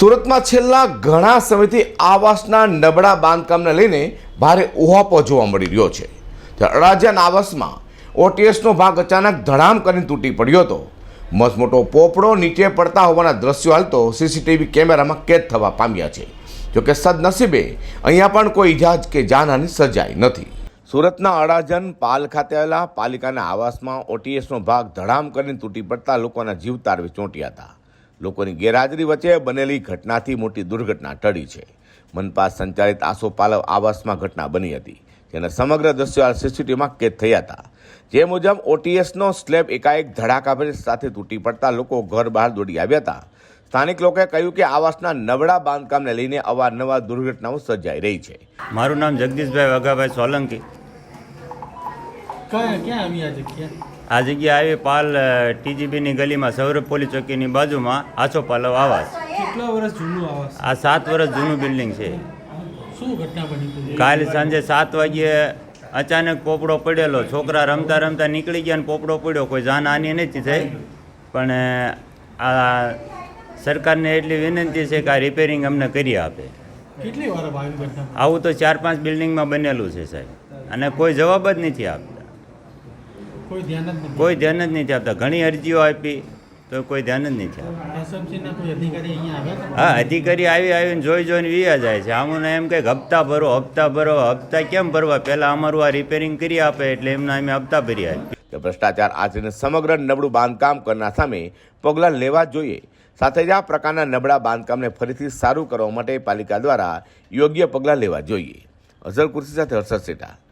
સુરતમાં છેલ્લા ઘણા સમયથી આવાસના નબળા બાંધકામને લઈને ભારે ઉહાપો જોવા મળી રહ્યો છે. અડાજણ આવાસમાં ઓટીએસનો ભાગ અચાનક ધડામ કરીને તૂટી પડ્યો હતો. મસમોટો પોપડો નીચે પડતા હોવાના દ્રશ્યો હાલતો સીસીટીવી કેમેરામાં કેદ થવા પામ્યા છે. જોકે સદનસીબે અહીંયા પણ કોઈ ઇજા કે જાનહાની સર્જાઈ નથી. સુરતના અડાજન પાલ ખાતે આવેલા પાલિકાના આવાસમાં ઓટીએસનો ભાગ ધડામ કરીને તૂટી પડતા લોકોના જીવ તારવે ચોંટ્યા હતા. લોકોની ગેરહાજરી વચ્ચે બનેલી ઘટનાથી મોટી દુર્ઘટના ટળી છે. મનપા સંચાલિત આસોપાલવ આવાસમાં ઘટના બની હતી, જેના સમગ્ર દ્રશ્યો સીસીટીવીમાં કેદ થયા હતા. જે મુજબ ઓટીએસનો સ્લેબ એકાએક ધડાકા ભરી સાથે તૂટી પડતા લોકો ઘર બહાર દોડી આવ્યા હતા. સ્થાનિક લોકોએ કહ્યું કે આવાસના નબળા બાંધકામને લઈને અવારનવાર દુર્ઘટનાઓ સર્જાઈ રહી છે. મારું નામ જગદીશભાઈ વઘાભાઈ સોલંકી. આ જગ્યા આવી પાલ ટીજીબીની ગલીમાં સૌરભ પોલીસ ચોકીની બાજુમાં આછો પાલવ આવાસ. કેટલા વર્ષ જૂનું આવાસ? આ સાત વર્ષ જૂનું બિલ્ડિંગ છે. શું ઘટના બની કાલે સાંજે સાત વાગ્યે અચાનક પોપડો પડેલો. છોકરા રમતા રમતા નીકળી ગયા અને પોપડો પડ્યો. કોઈ જાનહાની નથી થઈ. પણ આ સરકારને એટલી વિનંતી છે કે આ રિપેરિંગ અમને કરી આપે. કેટલી વાર આવું તો ચાર પાંચ બિલ્ડિંગમાં બનેલું છે સાહેબ. અને કોઈ જવાબ જ નથી આપતા. કોઈ ધ્યાન જ નથી. કોઈ ધ્યાન જ નથી આપતા ઘણી અરજીઓ આપી તો કોઈ ધ્યાન જ નથી આપતા હા અધિકારી આવી આવીને જોઈ જોઈને વિયા જાય છે. આમને એમ કંઈક હપ્તા ભરો હપ્તા ભરો હપ્તા કેમ ભરવા? પહેલાં અમારું આ રિપેરિંગ કરી આપે એટલે એમના અમે હપ્તા ભરી આપીએ. કે ભ્રષ્ટાચાર આચરીને સમગ્ર નબળું બાંધકામ કરનાર સામે પગલાં લેવા જ જોઈએ. સાથે જ આ પ્રકારના નબળા બાંધકામને ફરીથી સારું કરવા માટે પાલિકા દ્વારા યોગ્ય પગલાં લેવા જોઈએ. અઝર કુર્સી સાથે હર્ષદ સેટા.